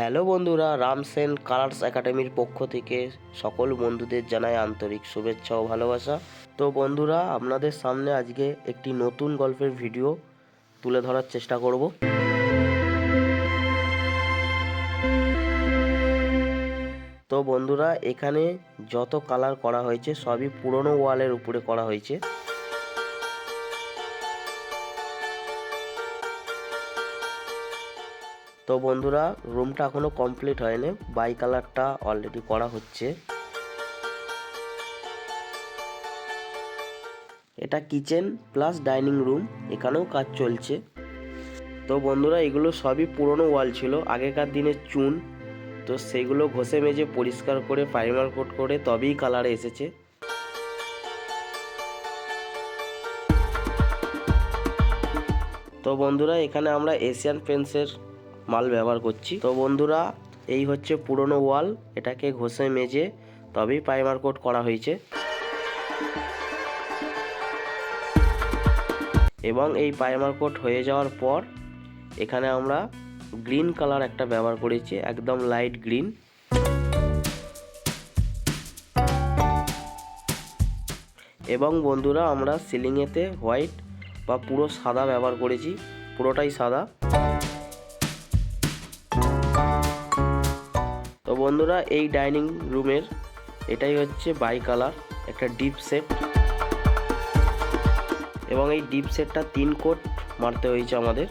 Hello বন্ধুরা, রামসেন colours একাডেমির পক্ষ থেকে সকল বন্ধুদের জানাই আন্তরিক শুভেচ্ছা ও ভালোবাসা। তো বন্ধুরা, আপনাদের সামনে আজকে একটি নতুন গল্পের ভিডিও তুলে ধরার চেষ্টা করব। তো বন্ধুরা, এখানে যত কালার করা হয়েছে, সবই পুরনো ওয়ালের উপরে করা হয়েছে। তো বন্ধুরা রুমটা এখনও কমপ্লিট হয়নি। বাই কালারটা অলরেডি করা হচ্ছে। এটা কিচেন প্লাস ডাইনিং রুম এখানেও কাজ চলছে। তো বন্ধুরা, এগুলো সবই পুরনো ওয়াল ছিল। আগেকার দিনের চুন। তো সেগুলো ঘষে মেজে পরিষ্কার করে প্রাইমার কোট করে, তবেই কালারে এসেছে। তো বন্ধুরা, এখানে আমরা এশিয়ান পেন্টসের মাল ব্যবহার করছি। তো বন্ধুরা, এই হচ্ছে পুরনো ওয়াল। এটাকে ঘষে মেজে তবেই প্রাইমার কোট করা হয়েছে। এবং এই প্রাইমার কোট হয়ে যাওয়ার পর, এখানে আমরা গ্রিন কালার একটা ব্যবহার করেছি, একদম লাইট গ্রিন এবং বন্ধুরা, আমরা সিলিংয়েতে হোয়াইট বা পুরো সাদা ব্যবহার করেছি, পুরোটাই সাদা। বন্ধুরা, এই ডাইনিং রুমের এটাই হচ্ছে বাই কালার, একটা ডিপ সেট। এবং এই ডিপ সেটটা তিন কোট মারতে হয়েছে আমাদের।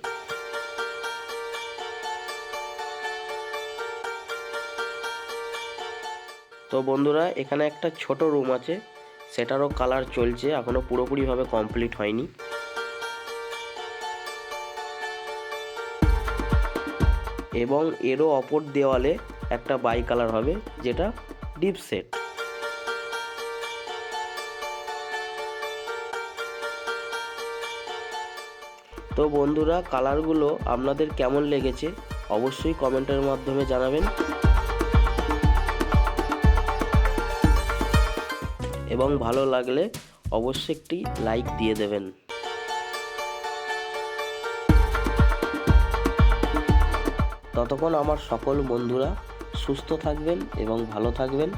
তো বন্ধুরা, এখানে একটা ছোট রুম আছে, সেটারও কালার চলছে, এখনও পুরোপুরিভাবে কমপ্লিট হয়নি। এবং এরও অপর দেওয়ালে একটা বাই কালার হবে, যেটা ডিপ সেট তো বন্ধুরা, কালারগুলো আপনাদের কেমন লেগেছে অবশ্যই কমেন্টের মাধ্যমে জানাবেন। এবং ভালো লাগলে অবশ্যই একটি লাইক দিয়ে দেবেন। ততক্ষণ আমার সকল বন্ধুরা সুস্থ থাকবেন এবং ভালো থাকবেন।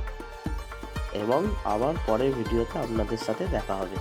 এবং আবার পরের ভিডিওতে আপনাদের সাথে দেখা হবে।